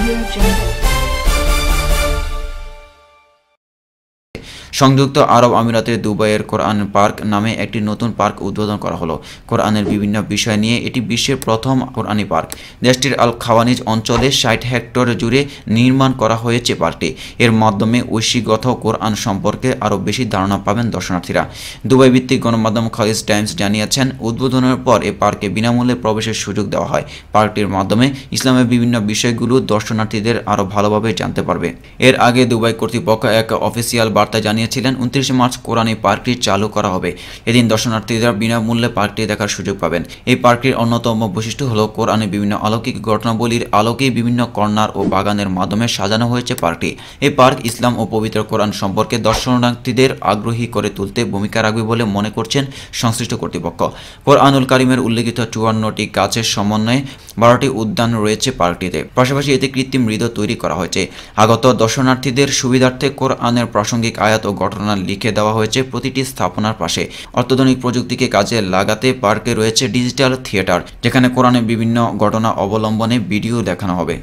Audio Jungle. সংযুক্ত আরব আমিরাতের দুবাইয়ের কোরআন পার্ক নামে একটি নতুন পার্ক উদ্বোধন করা হলো। কোরআনের বিভিন্ন বিষয় নিয়ে এটি বিশ্বের প্রথম কোরআনি পার্ক। দেশটির আল খাওয়ানিজ অঞ্চলে ষাট হেক্টর জুড়ে নির্মাণ করা হয়েছে পার্কটি। এর মাধ্যমে ঐশীগত কোরআন সম্পর্কে আরও বেশি ধারণা পাবেন দর্শনার্থীরা। দুবাই ভিত্তিক গণমাধ্যম খালিজ টাইমস জানিয়েছেন, উদ্বোধনের পর এ পার্কে বিনামূল্যে প্রবেশের সুযোগ দেওয়া হয়। পার্কটির মাধ্যমে ইসলামের বিভিন্ন বিষয়গুলো দর্শনার্থীদের আরও ভালোভাবে জানতে পারবে। এর আগে দুবাই কর্তৃপক্ষ এক অফিসিয়াল বার্তা জানিয়েছিলেন, উনত্রিশে মার্চ কোরআনী পার্কটি চালু করা হবে। এদিন দর্শনার্থীরা বিনামূল্যে পার্কটি দেখার সুযোগ পাবেন। এই পার্কটির অন্যতম বৈশিষ্ট্য হলো, কোরআনে বিভিন্ন অলৌকিক ঘটনাবলীর আলোকে বিভিন্ন কর্নার ও বাগানের মাধ্যমে সাজানো হয়েছে পার্কটি। এই পার্ক ইসলাম ও পবিত্র কোরআন সম্পর্কে দর্শনার্থীদের আগ্রহী করে তুলতে ভূমিকা রাখবে বলে মনে করছেন সংশ্লিষ্ট কর্তৃপক্ষ। কোরআনুল কারিমের উল্লেখিত চুয়ান্নটি গাছের সমন্বয়ে বারোটি উদ্যান রয়েছে পার্কটিতে। পাশাপাশি এতে কৃত্রিম হৃদ তৈরি করা হয়েছে। আগত দর্শনার্থীদের সুবিধার্থে কোরআনের প্রাসঙ্গিক আয়াত ঘটনা লিখে দেওয়া হয়েছে প্রতিটি স্থাপনার পাশে। অত্যাধুনিক প্রযুক্তিকে কাজে লাগাতে পার্কে রয়েছে ডিজিটাল থিয়েটার, যেখানে কোরআনে বিভিন্ন ঘটনা অবলম্বনে ভিডিও দেখানো হবে।